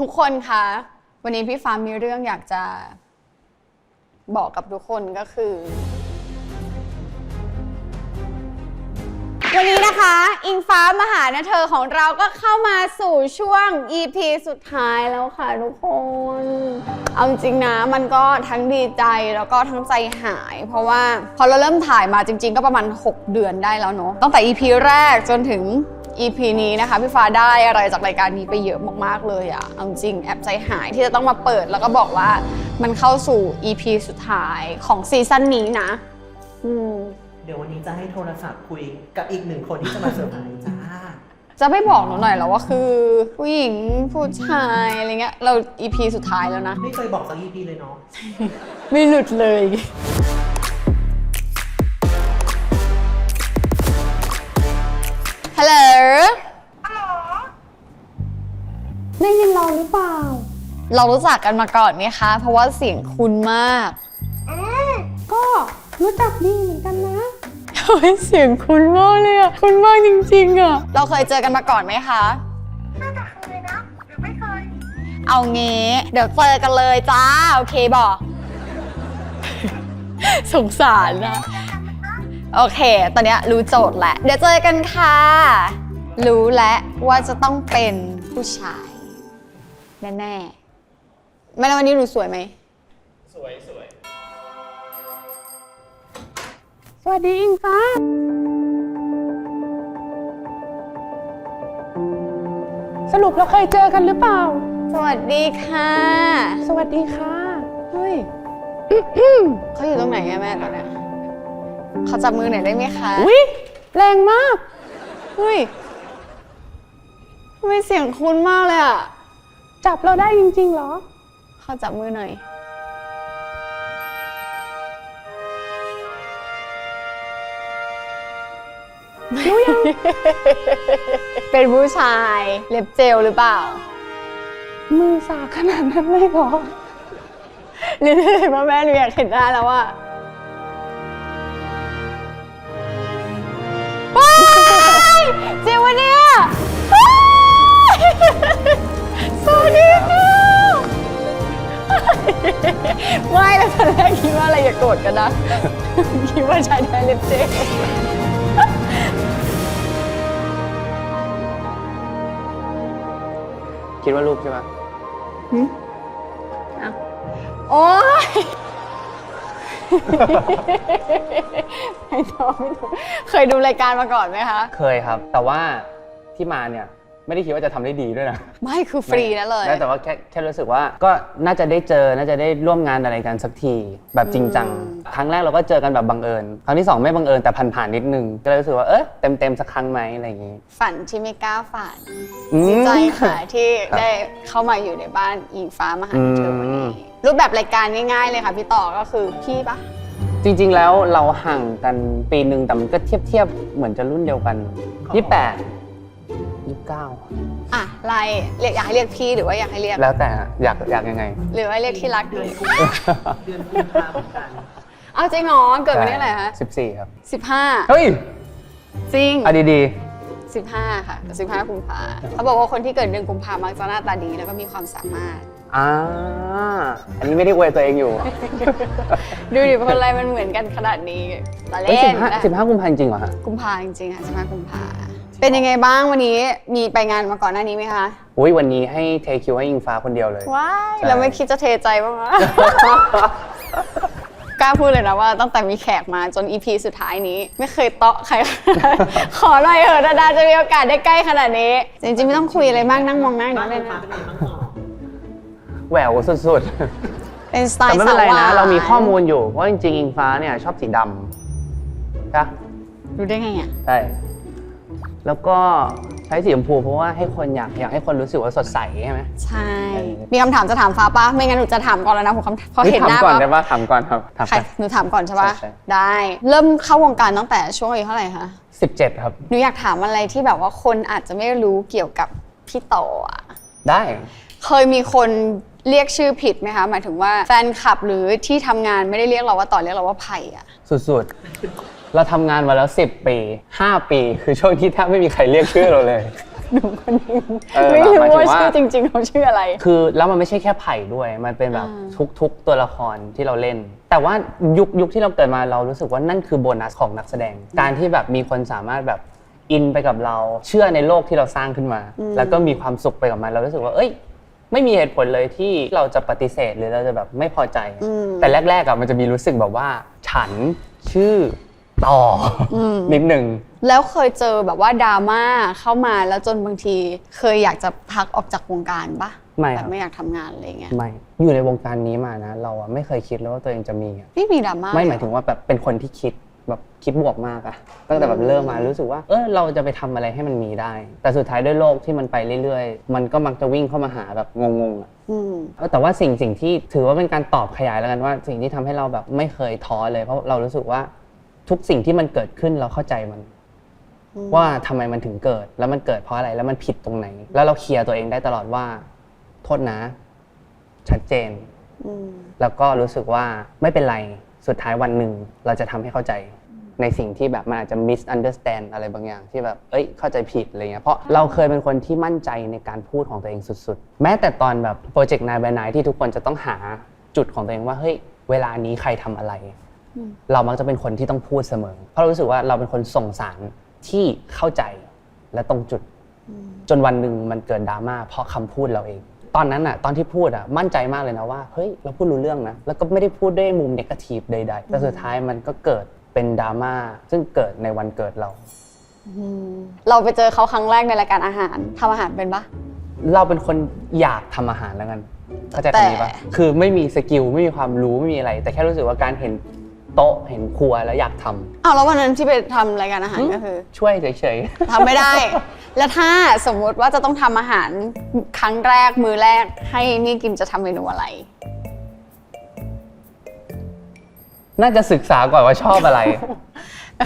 ทุกคนคะวันนี้พี่ฟ้ามีเรื่องอยากจะบอกกับทุกคนก็คือ วันนี้นะคะ อิงฟ้ามหานเธอของเราก็เข้ามาสู่ช่วง EP สุดท้ายแล้วค่ะทุกคน เอาจริงนะมันก็ทั้งดีใจแล้วก็ทั้งใจหาย เพราะว่าพอเราเริ่มถ่ายมาจริง ๆ ก็ประมาณ 6 เดือนได้แล้วเนาะตั้งแต่ EP แรกจนถึง EP นี้นะคะพี่ฟ้าได้อะไรจากรายการนี้ไปเยอะมากๆเลยอะเอาจริงแอบใจหายที่จะต้องมาเปิดแล้วก็บอกว่ามันเข้าสู่ EP สุดท้ายของซีซั่นนี้นะ อืม เดี๋ยววันนี้จะให้โทรศัพท์คุยกับอีกหนึ่งคนที่จะมาเซอร์ไพรส์จ้าจะไม่บอกหนูหน่อยเหรอว่าคือ ผู้หญิงผู้ชายอะไรเงี้ยเรา EP สุดท้ายแล้วนะ ไม่เคยบอกสักอีพีเลยเนาะ ไม่หลุดเลย ฮัลโหล ได้ยินเราหรือเปล่า เรารู้จักกันมาก่อนไหมคะ เพราะว่าเสียงคุณมากก็รู้จักดีเหมือนกันนะเฮ้ยเสียงคุณมากเลยอะ คุณมากจริงๆอะ เราเคยเจอกันมาก่อนไหมคะ น่าจะเคยนะ หรือไม่เคย เอางี้ เดี๋ยวเจอกันเลยจ้า โอเคบอก สงสารนะ โอเค ตอนเนี้ยรู้โจทย์แล้ว เดี๋ยวเจอกันค่ะ รู้แล้วว่าจะต้องเป็นผู้ชาย แน่ๆ ไม่แล้ววันนี้หนูสวยไหมสวัสดีอิงฟ้า สรุปเราเคยเจอกันหรือเปล่า สวัสดีค่ะ สวัสดีค่ะ เฮ้ย เขาอยู่ตรงไหนอะแม่ตอนเนี้ยเขาจับมือหน่อยได้ไหมคะ อุ๊ยแรงมากเฮ้ยทำไมเสียงคุ้นมากเลยอะจับเราได้จริงๆเหรอ ขอจับมือหน่อย รู้ยัง เป็นผู้ชายเล็บเจลหรือเปล่า มือสากขนาดนั้นเลยเหรอเรียนเลยมาแม่หนูอยากเห็นหน้าแล้วว่า จริงวะเนี่ยว้ายสวัสดีค่ะไม่แล้วตอนแรกคิดว่าอะไรอย่าโกรธกันนะ คิดว่าใช้ได้เล็บเจลคิดว่าลูกใช่ปะโอ๊ย ไม่ต้องไม่ต้องเคยดูรายการมาก่อนไหมคะ เคยครับ แต่ว่าที่มาเนี่ย ไม่ได้คิดว่าจะทำได้ดีด้วยนะ ไม่คือฟรีนะเลยไม่แต่ว่าแค่แค่รู้สึกว่าก็น่าจะได้เจอ น่าจะได้ร่วมงานอะไรกันสักที แบบจริงจัง ครั้งแรกเราก็เจอกันแบบบังเอิญ ครั้งที่สองไม่บังเอิญแต่ผ่านๆนิดนึง ก็เลยรู้สึกว่าเออเต็มเต็มๆสักครั้งไหมอะไรอย่างงี้ฝันที่ไม่กล้าฝันอืมดีใจค่ะที่ครับได้เข้ามาอยู่ในบ้านอิงฟ้ามหาวิทยาลัยวันอืนี้มรูปแบบรายการง่ายๆเลยค่ะพี่ต่อก็คือพี่ปะจริงๆ แล้วเราห่างกันปีหนึ่งแต่มันก็เทียบเทียบๆเหมือนจะรุ่นเดียวกัน ยี่แปดยี่เก้าอะไล่เรียกอยากให้เรียกพี่หรือว่าอยากให้เรียก แล้วแต่อยากอยากยังไง หรือว่าเรียกที่รักเดืดีอนกุมเดือนกุมภาพันธ์กันเอาจริงเหรอเกิดวันนี้อะไรคะสิบสี่ครับสิบห้าเฮ้ยจริงอะดีสิบห้าค่ะสิบห้ากุมภาเขาบอกว่าคนที่เกิดเดือนกุมภามักจะหน้าตาดีแล้วก็มีความสามารถ ๆอ่าอันนี้ไม่ได้อวยตัวเองอยู่ดูดิเป็นคนอะไรมันเหมือนกันขนาดนี้ตาเฮ้ยเล่สินบห้านะสิบห้ากุมภาพันธ์จริงเหรอฮะ กุมภาจริงๆค่ะสิบห้ากุมภา เป็นยังไงบ้างวันนี้มีไปงานมาก่อนหน้านี้ไหมคะอุ้ยวันนี้ให้เทคิวให้อิงฟ้าคนเดียวเลย ว้ายใช่เราไม่คิดจะเทใจบ้างวะ กล้าพูดเลยนะว่าตั้งแต่มีแขกมาจนอีพีสุดท้ายนี้ ไม่เคยเตาะใคร ขอหน่อยเถอะดาดาจะมีโอกาสได้ใกล้ขนาดนี้ จริงๆไม่ต้องคุยอะไรมากนั่งมองหน้าหนูบ้านเลยคุณฟ้านะเป็นไงบ้างหรอแหววสุดเป็นสๆไตแต่ล์ไม่สาเป็นวไรหวานะ นเรามีข้อมูลอยู่ว่าจริงๆอิงฟ้าเนี่ยชอบสีดำใช่ปะรู้ได้ไงอะ ใช่ แล้วก็ใช้สีชมพูเพราะว่าให้คนอยากอยากให้คนรู้สึกว่าสดใสใช่ไหม ใช่ มีคำถามจะถามฟ้าปะไม่งั้นหนูจะถามก่อนแล้วนะผมคำพอเห็นหน้าถามก่อนปั๊บได้ปะถามก่อนครับถามใครหนูถามก่อนใช่ปะใช่ใช่ได้ เริ่มเข้าวงการตั้งแต่ช่วงอายุเท่าไหร่คะสิบเจ็ดครับ หนูอยากถามอะไรที่แบบว่าคนอาจจะไม่รู้เกี่ยวกับพี่ต่ออะได้ เคยมีคนเรียกชื่อผิดไหมคะ หมายถึงว่าแฟนคลับหรือที่ทำงานไม่ได้เรียกเราว่าต่อเรียกเราว่าไผ่อะสุดๆ เราทำงานมาแล้ว 10 ปี 5 ปี คือช่วงที่แทบไม่มีใครเรียกชื่อเราเลยหนุ่มคนหนึงเออไม่รู้หมายถึงว่าว่า ชื่อจริงๆเขาชื่ออะไร คือแล้วมันไม่ใช่แค่ไผ่ด้วย มันเป็นแบบอ่าทุกๆ ตัวละครที่เราเล่น แต่ว่ายุคยุคที่เราเกิดมาเรารู้สึกว่านั่นคือโบนัสของนักแสดง การที่แบบมีคนสามารถแบบอินไปกับเรา เชื่อในโลกที่เราสร้างขึ้นมา แล้วก็มีความสุขไปกับมันเรารู้สึกว่า เอ้ย ไม่มีเหตุผลเลยที่เราจะปฏิเสธหรือเราจะแบบไม่พอใจอืมแต่แรกๆอะมันจะมีรู้สึกแบบว่า ฉันชื่อ ต่ออมนิดหนึ่ง แล้วเคยเจอแบบว่าดราม่าเข้ามาแล้วจนบางที เคยอยากจะพักออกจากวงการปะไม่แบครับบไม่อยากทำงานอะไรเงี้ยไม่อยู่ในวงการนี้มานะ เราอะไม่เคยคิดเลยว่าตัวเองจะมีอะพี่มีดราม่าไม่หมายถึงว่าแบบเป็นคนที่คิดแบบคิดบวกมากอะตั้งแต่แบบเริ่มมารู้สึกว่า เออเราจะไปทำอะไรให้มันมีได้ แต่สุดท้ายด้วยโลกที่มันไปเรื่อยๆ มันก็มักจะวิ่งเข้ามาหาแบบงงๆอะอืมเออแต่ว่าสิ่งสิ่งที่ถือว่าเป็นการตอบขยายแล้วกันว่า สิ่งที่ทำให้เราแบบไม่เคยท้อเลย เพราะเรารู้สึกว่า ทุกสิ่งที่มันเกิดขึ้นเราเข้าใจมัน ว่าทำไมมันถึงเกิด แล้วมันเกิดเพราะอะไรแล้วมันผิดตรงไหน แล้วเราเคลียร์ตัวเองได้ตลอดว่า โทษนะ ชัดเจนอืมแล้วก็รู้สึกว่าไม่เป็นไรสุดท้ายวันหนึ่งเราจะทำให้เข้าใจในสิ่งที่แบบมันอาจจะ misunderstand อะไรบางอย่างที่แบบเอ้ยเข้าใจผิดอะไรเงี้ยเพราะเราเคยเป็นคนที่มั่นใจในการพูดของตัวเองสุดๆ แม้แต่ตอนแบบโปรเจกต์นายบายนายที่ทุกคนจะต้องหาจุดของตัวเองว่าเฮ้ยเวลานี้ใครทำอะไร เรามักจะเป็นคนที่ต้องพูดเสมอ เพราะเรารู้สึกว่าเราเป็นคนส่งสารที่เข้าใจและตรงจุด จนวันหนึ่งมันเกิดดราม่าเพราะคำพูดเราเอง ตอนนั้นอะตอนที่พูดอะมั่นใจมากเลยนะว่าเฮ้ยเราพูดรู้เรื่องนะแล้วก็ไม่ได้พูดด้วยมุมเนกาทีฟใดๆแต่สุดท้ายมันก็เกิดเป็นดราม่าซึ่งเกิดในวันเกิดเราเราไปเจอเขาครั้งแรกในรายการอาหารทำอาหารเป็นปะเราเป็นคนอยากทำอาหารแล้วกันเข้าใจคำนี้ปะแต่คือไม่มีสกิลไม่มีความรู้ไม่มีอะไร แต่แค่รู้สึกว่าการเห็น โต๊ะเห็นครัวแล้วอยากทำอ้าวแล้ววันนั้นที่ไปทำรายการอาหารก็คือช่วยเฉยทำไม่ได้ แล้วถ้าสมมุติว่าจะต้องทำอาหารครั้งแรกมือแรก ให้นี่กินจะทำเมนูอะไร ๆ น่าจะศึกษาก่อนว่าชอบอะไร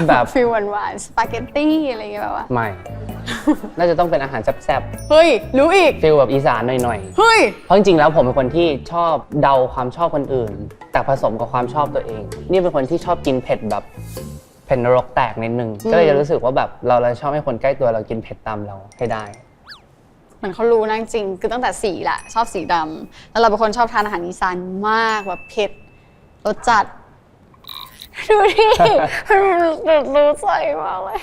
แบบ ฟิวหวานๆสปาเกตตี้อะไรอย่างเงี้ยแบบว่า ไม่ น่าจะต้องเป็นอาหารแซ่บเฮ้ย รู้อีก ๆฟิลแบบอีสานหน่อยเฮ้ย ๆ เพราะจริงๆแล้วผมเป็นคนที่ชอบเดาความชอบคนอื่น แต่ผสมกับความชอบตัวเอง นี่เป็นคนที่ชอบกินเผ็ดแบบเผ็ดนรกแตกนิดนึง ก็เลยจะรู้สึกว่าแบบเราเราชอบให้คนใกล้ตัวเรากินเผ็ดตามเราให้ได้ เหมือนเขารู้นะจริงๆคือตั้งแต่สีแหละชอบสีดำแล้วเราเป็นคนชอบทานอาหารอีสานมากแบบเผ็ดรสจัด ดูดิรู้ใจมากเลย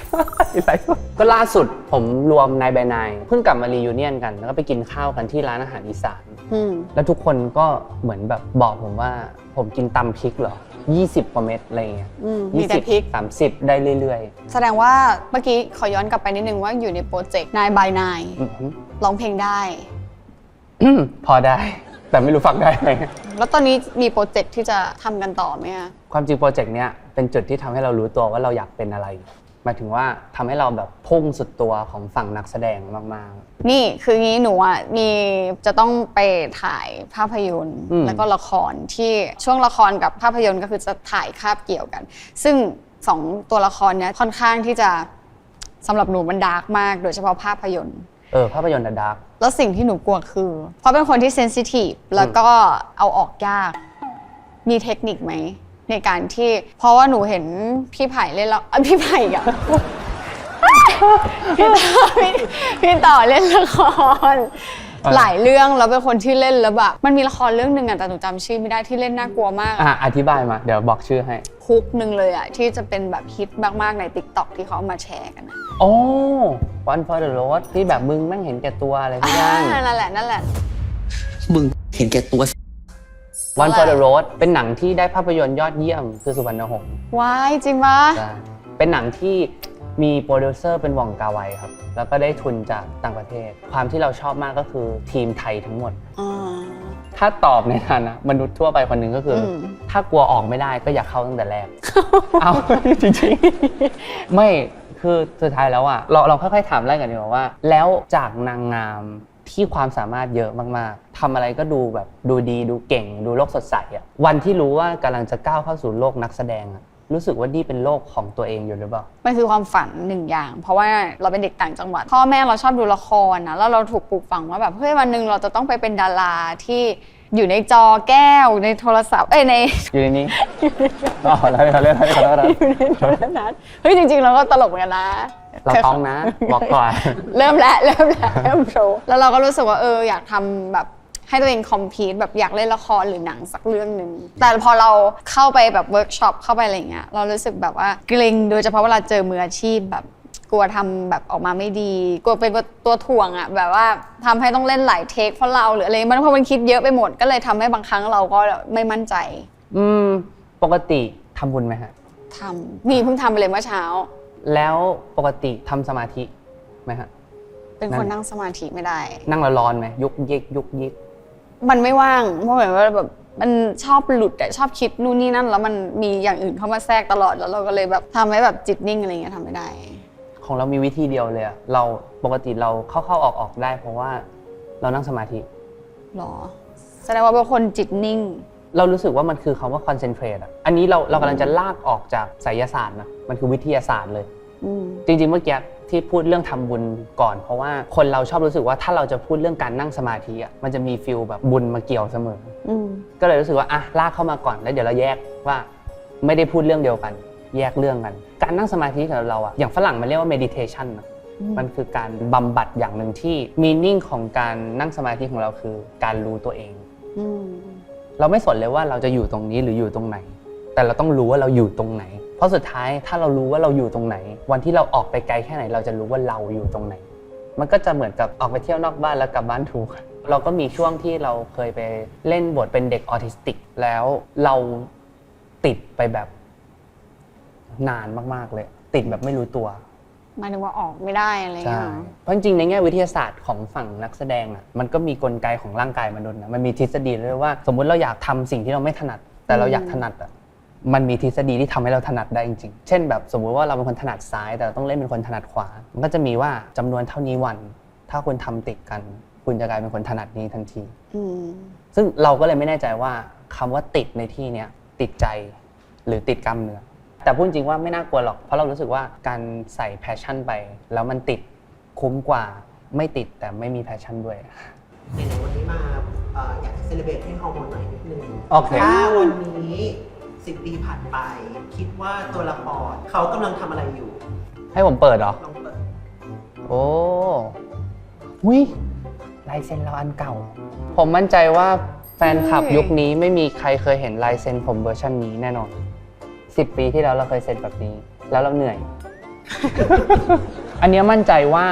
ก็ล่าสุดผมรวมนายบายนายเพิ่งกลับมารียูเนียนกัน แล้วก็ไปกินข้าวกันที่ร้านอาหารอีสาน อืม แล้วทุกคนก็เหมือนแบบบอกผมว่า ผมกินตำพริกเหรอ 20กว่าเม็ดอะไรเงี้ยอืมมีแต่พริก สามสิบได้เรื่อยแสดงว่าเมื่อกี้ขอย้อนกลับไปนิดนึงว่าอยู่ในโปรเจกต์นายบายนายๆอื้อหือร้องเพลงได้ พอได้ แต่ไม่รู้ฟังได้ไหมแล้วตอนนี้มีโปรเจกต์ที่จะทำกันต่อไหมคะความจริงโปรเจกต์เนี้ยเป็นจุดที่ทำให้เรารู้ตัวว่าเราอยากเป็นอะไรหมายถึงว่าทำให้เราแบบพุ่งสุดตัวของฝั่งนักแสดงมาก นี่คืองี้หนูอะมีจะต้องไปถ่ายภาพยนตร์ อืม แล้วก็ละครที่ช่วงละครกับภาพยนตร์ก็คือจะถ่ายคาบเกี่ยวกัน ซึ่งสองตัวละครเนี้ยค่อนข้างที่จะสำหรับหนูมันดาร์กมาก โดยเฉพาะภาพยนตร์ๆ เออภาพยนตร์ดาร์กแล้วสิ่งที่หนูกลัวคือ เพราะเป็นคนที่เซนซิทีฟแล้วก็เอาออกยาก มีเทคนิคไหม ในการที่ เพราะว่าหนูเห็นพี่ไผ่เล่นแล้วเอ้ยพี่ไผ่อะพี่ต่อพี่พี่ต่อเล่นละครหลายเรื่องแล้วเป็นคนที่เล่นแล้วแบบมันมีละครเรื่องหนึ่งอะแต่หนูจำชื่อไม่ได้ที่เล่นน่ากลัวมากอะอธิบายมา เดี๋ยวบอกชื่อให้ คุกหนึ่งเลยอะที่จะเป็นแบบฮิตมากๆในติ๊กต็อกที่เขาเอามาแชร์กันอะโอ้ One for the road ที่แบบมึงแม่งเห็นแก่ตัวอะไรทุกอย่างอ่านั่นแหละนั่นแหละ มึงเห็นแก่ตัว One for the road เป็นหนังที่ได้ภาพยนตร์ยอดเยี่ยมคือสุวรรณหงษ์ว้ายจริงปะใช่เป็นหนังที่มีโปรดิวเซอร์เป็นหว่องกาไวครับ แล้วก็ได้ทุนจากต่างประเทศ ความที่เราชอบมากก็คือทีมไทยทั้งหมด อ่า ถ้าตอบในฐานะมนุษย์ทั่วไปคนหนึ่งก็คืออม ถ้ากลัวออกไม่ได้ก็อย่าเข้าตั้งแต่แรก เอาจริงๆ ไม่คือสุดท้ายแล้วอะเราเราค่อยๆถามแรกกันดีกว่าว่า แล้วจากนางงามที่ความสามารถเยอะมากๆทำอะไรก็ดูแบบดูดีดูเก่ง ดูโลกสดใสอะวันที่รู้ว่ากำลังจะก้าวเข้าสู่โลกนักแสดงอะ รู้สึกว่านี่เป็นโลกของตัวเองอยู่หรือเปล่า มันคือความฝันหนึ่งอย่าง เพราะว่าเราเป็นเด็กต่างจังหวัด พ่อแม่เราชอบดูละครนะแล้วเราถูกปลูกฝังว่าแบบเฮ้ยวันหนึ่งเราจะต้องไปเป็นดาราที่อยู่ในจอแก้วในโทรศัพท์เอ้ยในอยู่ในนี้อ๋อแล้วเล่นเล่นเล่นขอโทษนะอยู่ในโทรทัศน์เฮ้ยจริงๆเราก็ตลกเหมือนกันนะ เราต้องนะ บอกก่อน เริ่มแล้วเริ่มแล้วเริ่มโปรแล้วเราก็รู้สึกว่าเอออยากทำแบบ ให้ตัวเองคอมพีทแบบอยากเล่นละครหรือหนังสักเรื่องหนึ่งแต่พอเราเข้าไปแบบเวิร์กช็อปเข้าไปอะไรเงี้ยเรารู้สึกแบบว่าเกรงโดยเฉพาะเวลาเจอมืออาชีพแบบกลัวทำแบบออกมาไม่ดีกลัวเป็นตัวถ่วงอะแบบว่าทำให้ต้องเล่นหลายเทคเพราะเราหรืออะไรมันเพราะมันคิดเยอะไปหมดก็เลยทำให้บางครั้งเราก็ไม่มั่นใจ อืมปกติทำบุญไหมฮะทำนี่เพิ่งทำไปเลยเมื่อเช้า แล้วปกติทำสมาธิไหมฮะเป็นคนนั่งสมาธิไม่ได้ นั่งแล้วร้อนไหมยุกยิกยุกยิก มันไม่ว่างเพราะเหมือนว่าแบบมันชอบหลุดอะชอบคิดนู่นนี่นั่น แล้วมันมีอย่างอื่นเข้ามาแทรกตลอดแล้วเราก็เลยแบบทำให้แบบจิตนิ่งอะไรเงี้ยทำไม่ได้ ของเรามีวิธีเดียวเลยอะเราปกติเราเข้าๆออกๆได้ เพราะว่าเรานั่งสมาธิ หรอ แสดงว่าเป็นคนจิตนิ่ง เรารู้สึกว่ามันคือคำว่า concentrate อะอันนี้เราเรากำลังจะลากออกจากไสยศาสตร์นะ มันคือวิทยาศาสตร์เลยอืม จริงๆเมื่อกี้ที่พูดเรื่องทำบุญก่อน เพราะว่าคนเราชอบรู้สึกว่าถ้าเราจะพูดเรื่องการนั่งสมาธิอะมันจะมีฟิลแบบบุญมาเกี่ยวเสมออืมก็เลยรู้สึกว่าอะลากเข้ามาก่อนแล้วเดี๋ยวเราแยกว่าไม่ได้พูดเรื่องเดียวกัน แยกเรื่องกัน การนั่งสมาธิของเราอะอย่างฝรั่งมันเรียกว่า meditation นะอืมมันคือการบำบัดอย่างหนึ่งที่ meaning ของการนั่งสมาธิของเราคือการรู้ตัวเองอืมเราไม่สนเลยว่าเราจะอยู่ตรงนี้หรืออยู่ตรงไหน แต่เราต้องรู้ว่าเราอยู่ตรงไหน เพราะสุดท้ายถ้าเรารู้ว่าเราอยู่ตรงไหน วันที่เราออกไปไกลแค่ไหน เราจะรู้ว่าเราอยู่ตรงไหน มันก็จะเหมือนกับออกไปเที่ยวนอกบ้านแล้วกลับบ้านถูก เราก็มีช่วงที่เราเคยไปเล่นบทเป็นเด็กออทิสติก แล้วเราติดไปแบบนานมากๆเลย ติดแบบไม่รู้ตัวหมายถึงว่าออกไม่ได้อะไรใช่เงี้ยเหรอเพราะจริงๆในแง่วิทยาศาสตร์ของฝั่งนักแสดงอะ มันก็มีกลไกของร่างกายมนุษย์นะ มันมีทฤษฎีเลยว่า สมมุติเราอยากทำสิ่งที่เราไม่ถนัด แต่เราอยากถนัดอะ มันมีทฤษฎีที่ทำให้เราถนัดได้จริงๆ เช่นแบบสมมุติว่าเราเป็นคนถนัดซ้าย แต่เราต้องเล่นเป็นคนถนัดขวา มันก็จะมีว่าจำนวนเท่านี้วัน ถ้าคุณทำติดกัน คุณจะกลายเป็นคนถนัดนี้ทันทีอืมซึ่งเราก็เลยไม่แน่ใจว่าคำว่าติดในที่เนี้ยติดใจหรือติดกล้ามเนื้อแต่พูดจริงว่าไม่น่ากลัวหรอก เพราะเรารู้สึกว่าการใส่แพชชั่นไป แล้วมันติดคุ้มกว่าไม่ติดแต่ไม่มีแพชชั่นด้วยในวันนี้มาเอ่ออยากเซเลบรตให้ฮอร์โมนหน่อยนิดนึงโอเคถ้าวันนี้ สิบปีผ่านไป คิดว่าตัวละครเขากำลังทำอะไรอยู่ ให้ผมเปิดเหรอ ลองเปิด โอ้วิลายเซ็นเราอันเก่า ผมมั่นใจว่าแฟนคลับเฮ้ยยุคนี้ไม่มีใครเคยเห็นลายเซ็นผมเวอร์ชันนี้แน่นอนสิบปีที่แล้วเราเคยเซ็นแบบนี้ แล้วเราเหนื่อย อันเนี้ยมั่นใจว่า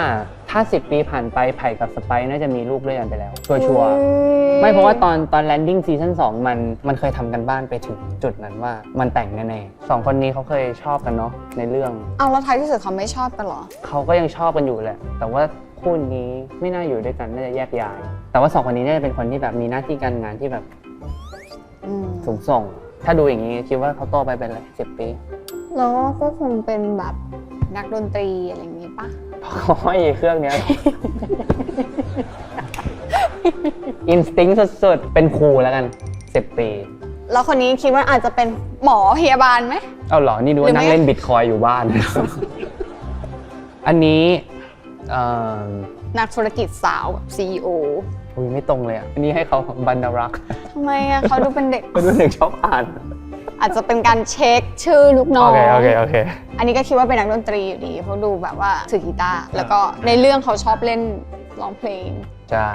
ถ้า 10 ปีผ่านไปไผ่กับสไปซ์น่าจะมีลูกด้วยกันไปแล้ว ชัวร์ๆ ไม่เพราะว่าตอนตอนแลนดิ้งซีซั่น2มันมันเคยทำกันบ้านไปถึงจุดนั้นว่ามันแต่งแน่ๆสองคนนี้เขาเคยชอบกันเนาะในเรื่องเอาแล้วท้ายที่สุดเขาไม่ชอบกันเหรอ เขาก็ยังชอบกันอยู่แหละ แต่ว่าคู่นี้ไม่น่าอยู่ด้วยกันน่าจะแยกย้าย แต่ว่าสองคนนี้น่าจะเป็นคนที่แบบมีหน้าที่การงานที่แบบอืมสูงส่ง ถ้าดูอย่างนี้คิดว่าเขาโตไปเป็นอะไรสิบปี แล้วก็คงเป็นแบบนักดนตรีอะไรอย่างงี้ปะ เพราะเขาให้เครื่องเนี้ย อินสติ้งสุดๆ เป็นครูแล้วกันสิบปี แล้วคนนี้คิดว่าอาจจะเป็นหมอพยาบาลไหม เอาเหรอ นี่ดูหรือว่าไม่ นั่งเล่นบิตคอยอยู่บ้าน อันนี้เอ่อนักธุรกิจสาวแบบ CEO อุ้ยไม่ตรงเลยอะ อันนี้ให้เขาบรรณรักษ์ทำไมอะเขาดูเป็นเด็กก็ดูเด็กชอบอ่าน อาจจะเป็นการเช็คชื่อลูกน้อโองเคโอเคโอเค อันนี้ก็คิดว่าเป็นนักดนตรีอยู่ดีเพราะดูแบบว่าถือกีตาร์แล้วก็ในเรื่องเขาชอบเล่นร้องเพลงใช่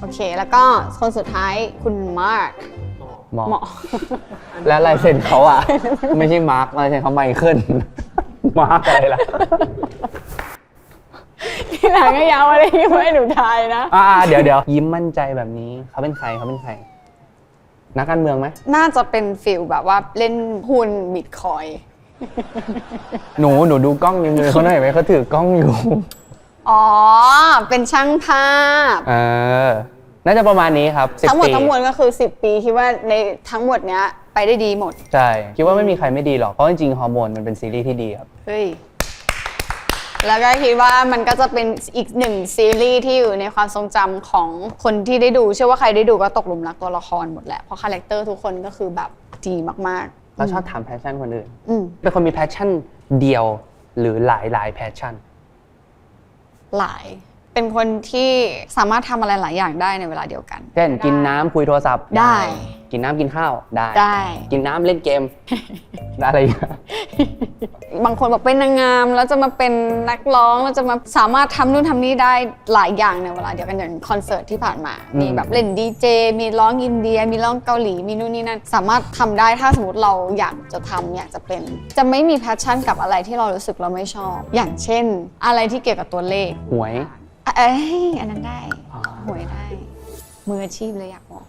โอเค แล้วก็คนสุดท้ายคุณมาร์คหมอเหมาะเหมาะแล้วลายเซ็นเขาอะ ไม่ใช่มาร์คลายเซ็นเขาไมเคิลมาร์คอะไรล่ะที่หลังก็ยาวอะไรที่ไม่ให้หนูทายนะ อ่าเดี๋ยวเดี๋ยวยิ้มมั่นใจแบบนี้เขาเป็นใครเขาเป็นใคร นักการเมืองไหมน่าจะเป็นฟิลแบบว่าเล่นหุ้นบิตคอยหนูหนูดูกล้องในมือเขาหน่อยไหมเขาถือกล้องอยู่ อ๋อ เป็นช่างภาพ เออ น่าจะประมาณนี้ครับ10ทั้งหมดปีทั้งมวลก็คือ 10 ปีคิดว่าในทั้งหมดเนี้ยไปได้ดีหมด ใช่ คิดว่าไม่มีใครไม่ดีหรอก เพราะจริงๆฮอร์โมนมันเป็นซีรีส์ที่ดีครับ เฮ้ย แล้วก็คิดว่ามันก็จะเป็นอีกหนึ่งซีรีส์ที่อยู่ในความทรงจำของคนที่ได้ดู เชื่อว่าใครได้ดูก็ตกหลุมรักตัวละครหมดแหละ เพราะคาแรคเตอร์ทุกคนก็คือแบบดีมากเราชอบถามแพชชั่นคนอื่นๆอืมเป็นคนมีแพชชั่นเดียวหรือหลายหลายแพชชั่น หลาย เป็นคนที่สามารถทำอะไรหลายอย่างได้ในเวลาเดียวกัน เช่นกินน้ำคุยโทรศัพท์ได้กินน้ำกินข้าวได้ ได้ กินน้ำเล่นเกมได้อะไรอย่างเงี้ยบางคนบอกเป็นนางงาม แล้วจะมาเป็นนักร้องแล้วจะมาสามารถทำนู่นทำนี่ได้หลายอย่างในเวลาเดียวกันอย่างคอนเสิร์ตที่ผ่านมาอืมมีแบบเล่นดีเจ มีร้องอินเดีย มีร้องเกาหลี มีนู่นนี่นั่น สามารถทำได้ถ้าสมมติเราอยากจะทำอยากจะเป็น จะไม่มีแพชชั่นกับอะไรที่เรารู้สึกเราไม่ชอบ อย่างเช่น อะไรที่เกี่ยวกับตัวเลข หวย เอ้ยอันนั้นได้อ๋อหวยได้ มืออาชีพเลยอยากบอก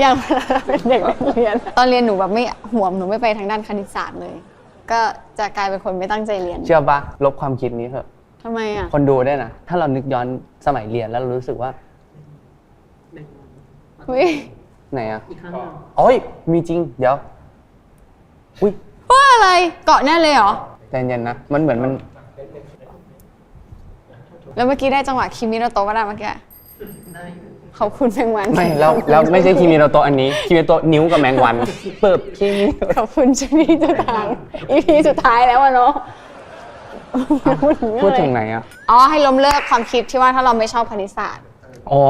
อย่างเวลาเราเป็นเด็กนักเรียน ตอนเรียนหนูแบบไม่หัวหนูไม่ไปทางด้านคณิตศาสตร์เลย ก็จะกลายเป็นคนไม่ตั้งใจเรียนเชื่อปะลบความคิดนี้เถอะทำไมอะคนดูได้วยนะถ้าเรานึกย้อนสมัยเรียนแล้วเรารู้สึกว่าเฮ้ยไหนอะอีกครั้งหนึ่งโอ้ยมีจริง เดี๋ยวอุ้ยว่าอะไรเกาะแน่เลยเหรอใจเย็นนะมันเหมือนมัน แล้วเมื่อกี้ได้จังหวะคิมิโนโตะมาได้เมื่อกี้ได้อยู่ขอบคุณแมงวันไม่แล้วแล้วไม่ใช่คิมิโนโตะอันนี้คิมิโนโตะนิ้วกับแมงวันเปิบคิมิขอบคุณชีวิตจุดทางอีพีสุดท้ายแล้วอะเนาะพูดถึงไหนอะอ๋อให้ล้มเลิกความคิดที่ว่าถ้าเราไม่ชอบคณิตศาสตร์อ๋อ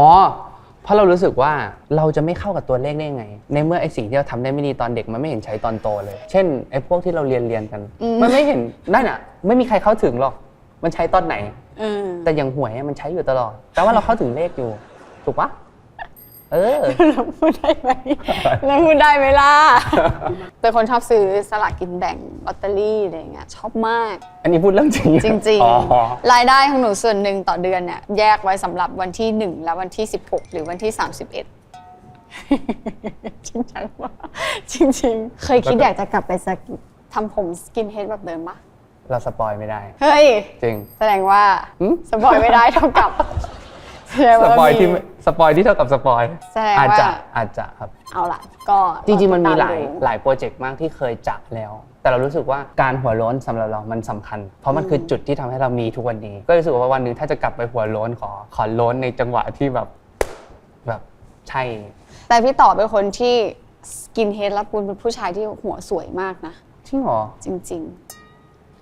เพราะเรารู้สึกว่าเราจะไม่เข้ากับตัวเลขได้ไง ในเมื่อไอสิ่งที่เราทำได้ไม่ดีตอนเด็กมันไม่เห็นใช้ตอนโตเลย เช่นไอพวกที่เราเรียนเรียนกันอืมมันไม่เห็นนั่นอะไม่มีใครเข้าถึงหรอก มันใช้ตอนไหนเออแต่อย่างหวยอะมันใช้อยู่ตลอด แต่ว่าเราเข้าถึงเลขอยู่ ถูกปะเออเราพูดได้ไหมเราพูดได้ไหมล่ะเป็นคนชอบซื้อสลากกินแบ่งลอตเตอรี่อะไรอย่างเงี้ยชอบมาก อันนี้พูดเรื่องจริงจริงอ๋อๆรายได้ของหนูส่วนหนึ่งต่อเดือนเนี่ยแยกไว้สำหรับวันที่ 1 และวันที่ 16 หรือวันที่ 31จริงจังว่าจริง ๆ เคยคิดอยากจะกลับไปสกทำผมสกินเฮดแบบเดิมปะ เราสปอยไม่ได้ เฮ้ย จริง แสดงว่าหึสปอยไม่ได้เท่ากับแสดงสว่าปอยที่มีไม่สปอยที่เท่ากับสปอยแสดงว่าอาจจะอาจจะครับ เอาล่ะ ก็จริงๆมันมีหลายติดตดูหลายโปรเจกต์มากที่เคยจับแล้ว แต่เรารู้สึกว่าการหัวโล้นสำหรับเรามันสำคัญ เพราะมันคือจุดที่ทำให้เรามีทุกวันนี้ ก็รู้สึกว่าวันหนึ่งถ้าจะกลับไปหัวโล้นขอขอโล้นในจังหวะที่แบบแบบใช่ แต่พี่ต่อเป็นคนที่สกินเฮดแล้วปูนเป็นผู้ชายที่หัวสวยมากนะ จริงเหรอ จริง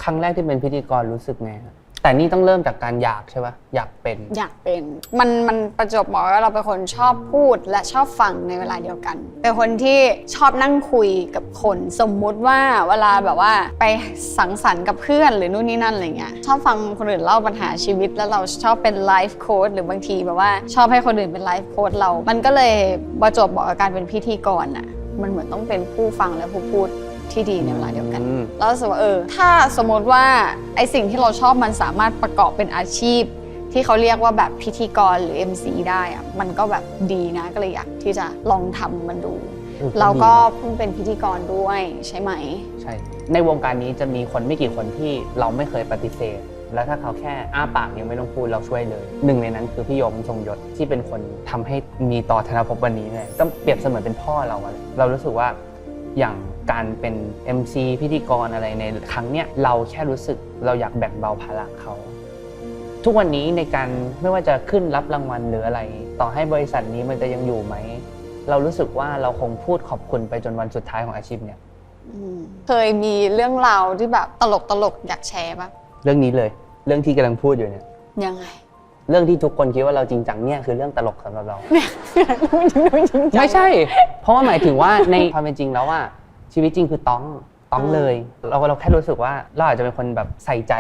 ครั้งแรกที่เป็นพิธีกรรู้สึกไงฮะแต่นี่ต้องเริ่มจากการอยากใช่ปะอยากเป็น อยากเป็นมันมันประจวบเหมาะว่าเราเป็นคนชอบพูดและชอบฟังในเวลาเดียวกัน เป็นคนที่ชอบนั่งคุยกับคน สมมุติว่าเวลาแบบว่าไปสังสรรค์กับเพื่อนหรือนู่นนี่นั่นอะไรเงี้ยชอบฟังคนอื่นเล่าปัญหาชีวิต แล้วเราชอบเป็นไลฟ์โค้ดหรือบางทีแบบว่าชอบให้คนอื่นเป็นไลฟ์โค้ดเรา มันก็เลยประจวบเหมาะกับการเป็นพิธีกรอะมันเหมือนต้องเป็นผู้ฟังและผู้พูด ที่ดีในเวลาเดียวกันอืมแล้วรู้สึกว่าเออถ้าสมมติว่าไอสิ่งที่เราชอบมันสามารถประกอบเป็นอาชีพ ที่เขาเรียกว่าแบบพิธีกรหรือ MC ได้อะมันก็แบบดีนะก็เลยอยากที่จะลองทำมันดู อืมเราก็ดีนะเพิ่งเป็นพิธีกรด้วยใช่ไหม ใช่ ในวงการนี้จะมีคนไม่กี่คนที่เราไม่เคยปฏิเสธ แล้วถ้าเขาแค่อ้าปากยังไม่ต้องพูดเราช่วยเลย หนึ่งในนั้นคือพี่ยมทรงยศที่เป็นคนทำให้มีต่อธนภพวันนี้เลยก็เปรียบเสมือนเป็นพ่อเราอะเรารู้สึกว่า อย่างการเป็น MC พิธีกรอะไรในครั้งเนี้ยเราแค่รู้สึกเราอยากแบ่งเบาภาระเขาทุกวันนี้ในการไม่ว่าจะขึ้นรับรางวัลหรืออะไร ต่อให้บริษัทนี้มันจะยังอยู่ไหม เรารู้สึกว่าเราคงพูดขอบคุณไปจนวันสุดท้ายของอาชีพเนี่ยอืมเคยมีเรื่องราวที่แบบตลกตลกๆอยากแชร์ปะเรื่องนี้เลย เรื่องที่กำลังพูดอยู่เนี่ยยังไง เรื่องที่ทุกคนคิดว่าเราจริงจังเนี่ยคือเรื่องตลกสำหรับเราพูดจริงๆจริงจังไม่ใช่ เพราะว่าหมายถึงว่าในความเป็นจริงแล้วว่าชีวิตจริงคือต้องต้องอ่าเลย เราเราแค่รู้สึกว่าเราอาจจะเป็นคนแบบใส่ใจ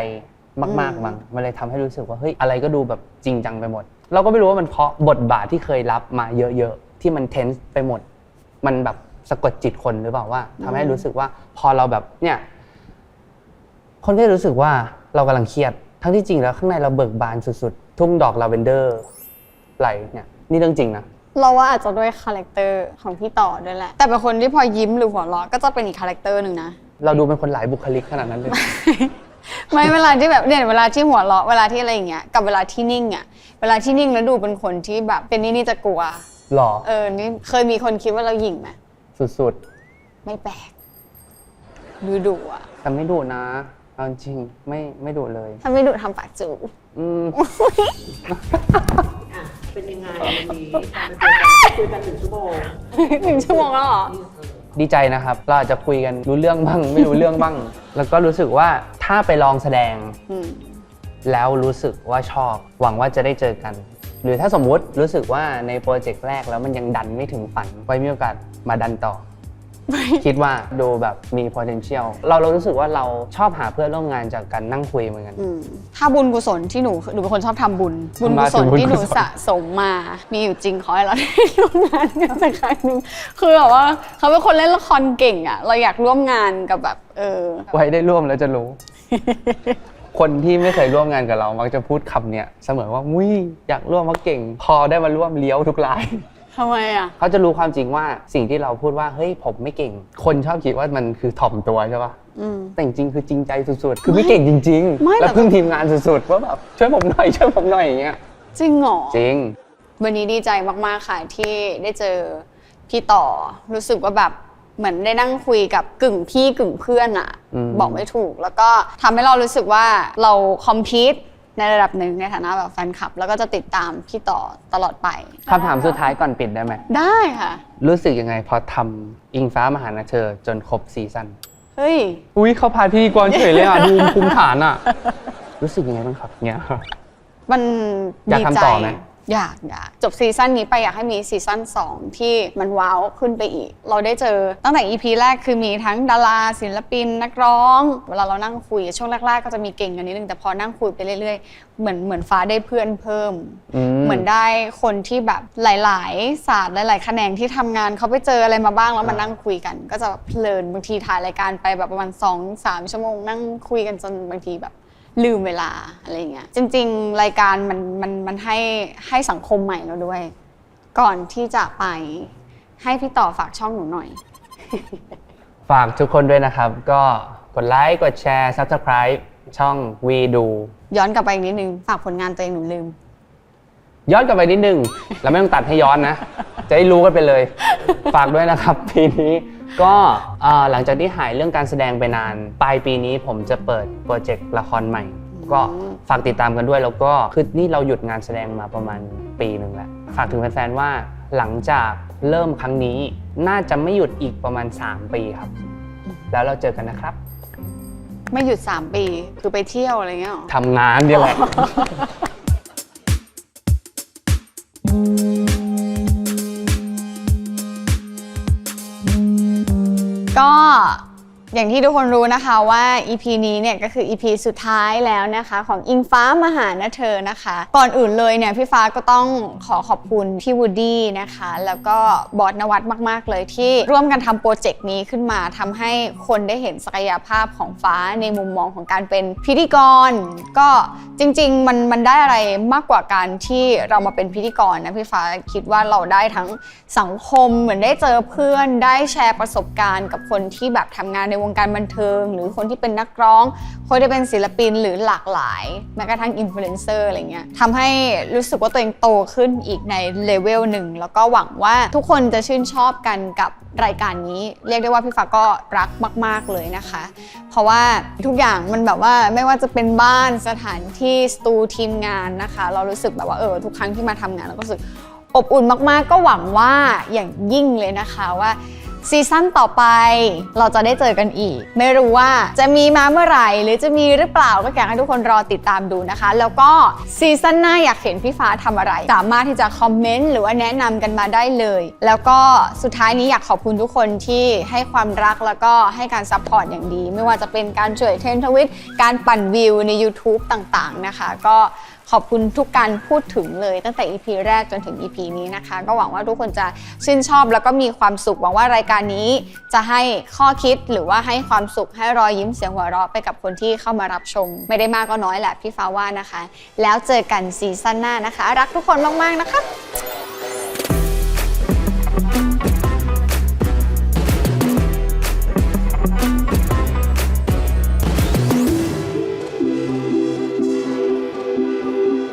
มากอืมๆมั้งมันเลยทำให้รู้สึกว่าเฮ้ยอะไรก็ดูแบบจริงจังไปหมด เราก็ไม่รู้ว่ามันเพราะบทบาทที่เคยรับมาเยอะๆที่มันเทนส์ไปหมด มันแบบสะกดจิตคนหรือเปล่าว่าทำให้รู้สึกว่าพอเราแบบเนี่ย คนก็จะรู้สึกว่าเรากำลังเครียดทั้งที่จริงแล้วข้างในเราเบิกบานสุดๆ ทุ่งดอกลาเวนเดอร์ไหลเนี่ยนี่เรื่องจริงนะ เราว่าอาจจะด้วยคาแรคเตอร์ของพี่ต่อด้วยแหละ แต่เป็นคนที่พอยิ้มหรือหัวเราะก็จะเป็นอีกคาแรคเตอร์หนึ่งนะ เราดูเป็นคนหลายบุคลิกขนาดนั้นเลย ไม่เวลาที่แบบเนี่ยเวลาที่หัวเราะเวลาที่อะไรอย่างเงี้ยกับเวลาที่นิ่งอะเวลาที่นิ่งแล้วดูเป็นคนที่แบบเป็นนี่นี่จะกลัว หรอ เออนี่เคยมีคนคิดว่าเราหยิ่งไหมสุดไม่แปลกดูดุอะๆ แต่ไม่ดูนะเอาจริงไม่ไม่ดูเลย ถ้าไม่ดุทำปากจู อืมอะเป็นยังไงวันนี้มาเจอกันคุยกันหนึ่งชั่วโมงหนึ่งชั่วโมงแล้วเหรอ ดีใจนะครับเราอาจจะคุยกันรู้เรื่องบ้าง ไม่รู้เรื่องบ้าง แล้วก็รู้สึกว่าถ้าไปลองแสดง อืม แล้วรู้สึกว่าชอบ หวังว่าจะได้เจอกัน หรือถ้าสมมุติรู้สึกว่าในโปรเจกต์แรกแล้วมันยังดันไม่ถึงฝันไว้มีโอกาสมาดันต่อ คิดว่าดูแบบมี potential เราเรารู้สึกว่าเราชอบหาเพื่อนร่วมงานจากการนั่งคุยเหมือนกัน อืมถ้าบุญกุศลที่หนูหนูเป็นคนชอบทำบุญ บุญกุมาศถึลงบุญที่หนูกุศลสะสมมา มีอยู่จริงขอให้เราได้ร่วมงานกันสักครั้งหนึ่งคือแบบว่าเขาเป็นคนเล่นละครเก่งอะเราอยากร่วมงานกับแบบ เออ ไว้ได้ร่วมแล้วจะรู้ คนที่ไม่เคยร่วมงานกับเรามักจะพูดคำเนี้ยเสมอว่ามุ้ยอยากร่วมมาเก่ง พอได้มาร่วมเลี้ยวทุกราย ทำไมอะเขาจะรู้ความจริงว่าสิ่งที่เราพูดว่าเฮ้ยผมไม่เก่ง คนชอบคิดว่ามันคือถ่อมตัวใช่ปะอืมแต่จริงๆคือจริงใจสุดๆ คือไม่เก่งจริงไม่ๆแต่แล้วพึ่งทีมงานสุดๆว่าแบบช่วยผมหน่อยช่วยผมหน่อยอย่างเงี้ยจริงเหรอจริง วันนี้ดีใจมากๆค่ะที่ได้เจอพี่ต่อรู้สึกว่าแบบเหมือนได้นั่งคุยกับกึ่งพี่กึ่งเพื่อนอะอืมบอกไม่ถูก แล้วก็ทำให้เรารู้สึกว่าเราคอมพีต ในระดับหนึ่งในฐานะแบบแฟนคลับ แล้วก็จะติดตามพี่ต่อตลอดไปคำถามสุดท้ายก่อนปิดได้ไหมได้ค่ะ รู้สึกยังไงพอทำอิงฟ้ามาหานะเธอจนครบซีซั่นเฮ้ยอุ้ยเขาพาพี่กรเฉยเลยอะ ดูภูมิฐานอะ รู้สึกยังไงบ้างครับเนี่ยมันอยากดีทำใจต่อไหม อยากอยากจบซีซั่นนี้ไปอยากให้มีซีซั่น2 ที่มันว้าวขึ้นไปอีก เราได้เจอตั้งแต่ EP แรกคือมีทั้งดาราศิลปินนักร้อง เวลาเรานั่งคุยช่วงแรก ๆ ก็จะมีเก่งกันนิดนึงแต่พอนั่งคุยไปเรื่อยๆ เหมือนเหมือนฟ้าได้เพื่อนเพิ่มอืมเหมือนได้คนที่แบบหลาย ๆ ศาสตร์หลายๆแขนงที่ทำงานเขาไปเจออะไรมาบ้างแล้วมานั่งคุยกัน ก็จะแบบเพลินบางทีถ่ายรายการไปแบบประมาณ2 3ชั่วโมงนั่งคุยกันจนบางทีแบบ ลืมเวลาอะไรเงี้ยจริง ๆ รายการมันมันมันให้ให้สังคมใหม่เราด้วย ก่อนที่จะไปให้พี่ต่อฝากช่องหนูหน่อย ฝากทุกคนด้วยนะครับ ก็กดไลค์กดแชร์ Subscribe ช่องวีดูย้อนกลับไปอีกนิดนึง ฝากผลงานตัวเองหนูลืม ย้อนกลับไปนิดนึงแล้วไม่ต้องตัดให้ย้อนนะ จะได้รู้กันไปเลย ฝากด้วยนะครับ ปีนี้ก็เอ่อหลังจากที่หายเรื่องการแสดงไปนาน ปลายปีนี้ผมจะเปิดโปรเจกต์ละครใหม่ ก็ฝากติดตามกันด้วยแล้วก็คือนี่เราหยุดงานแสดงมาประมาณปีหนึ่งแล้วฝากถึงแฟนๆว่าหลังจากเริ่มครั้งนี้ น่าจะไม่หยุดอีกประมาณ 3 ปีครับ แล้วเราเจอกันนะครับไม่หยุด 3 ปี คือไปเที่ยวอะไรเงี้ยหรอ ทำงานเดียวแหละ ก็ อย่างที่ทุกคนรู้นะคะว่า EP นี้เนี่ยก็คือ EP สุดท้ายแล้วนะคะของอิงฟ้ามหานะเธอนะคะ ก่อนอื่นเลยเนี่ยพี่ฟ้าก็ต้องขอขอบคุณพี่วูดดี้นะคะ แล้วก็บอสนวัตมาก ๆ เลยที่ร่วมกันทำโปรเจกต์นี้ขึ้นมาทำให้คนได้เห็นศักยภาพของฟ้าในมุมมองของการเป็นพิธีกร ก็จริง ๆ มันมันได้อะไรมากกว่าการที่เรามาเป็นพิธีกรนะพี่ฟ้าคิดว่าเราได้ทั้งสังคมเหมือนได้เจอเพื่อนได้แชร์ประสบการณ์กับคนที่แบบทำงานในววงการบันเทิง หรือคนที่เป็นนักร้อง คนที่เป็นศิลปินหรือหลากหลาย แม้กระทั่งอินฟลูเอนเซอร์อะไรเงี้ยทำให้รู้สึกว่าตัวเองโตขึ้นอีกในเลเวลหนึ่งแล้วก็หวังว่าทุกคนจะชื่นชอบกันกับรายการนี้ เรียกได้ว่าพี่ฟ้าก็รักมาก ๆเลยนะคะ เพราะว่าทุกอย่างมันแบบว่าไม่ว่าจะเป็นบ้านสถานที่สตูทีมงานนะคะ เรารู้สึกแบบว่าเออทุกครั้งที่มาทำงานเราก็รู้สึกอบอุ่นมากๆ ก็หวังว่าอย่างยิ่งเลยนะคะว่า ซีซั่นต่อไปเราจะได้เจอกันอีก ไม่รู้ว่าจะมีมาเมื่อไหร่ หรือจะมีหรือเปล่าก็อยากให้ทุกคนรอติดตามดูนะคะ แล้วก็ซีซั่นหน้าอยากเห็นพี่ฟ้าทำอะไร สามารถที่จะคอมเมนต์หรือว่าแนะนำกันมาได้เลย แล้วก็สุดท้ายนี้อยากขอบคุณทุกคนที่ให้ความรักแล้วก็ให้การซัพพอร์ตอย่างดี ไม่ว่าจะเป็นการช่วยเทรนทวิตการปั่นวิวใน YouTube ต่างๆนะคะ ก็ ขอบคุณทุกการพูดถึงเลยตั้งแต่ EP แรกจนถึง EP นี้นะคะ ก็หวังว่าทุกคนจะชื่นชอบแล้วก็มีความสุข หวังว่ารายการนี้จะให้ข้อคิดหรือว่าให้ความสุขให้รอยยิ้มเสียงหัวเราะไปกับคนที่เข้ามารับชม ไม่ได้มากก็น้อยแหละพี่ฟ้าว่านะคะ แล้วเจอกันซีซั่นหน้านะคะ รักทุกคนมากๆนะคะ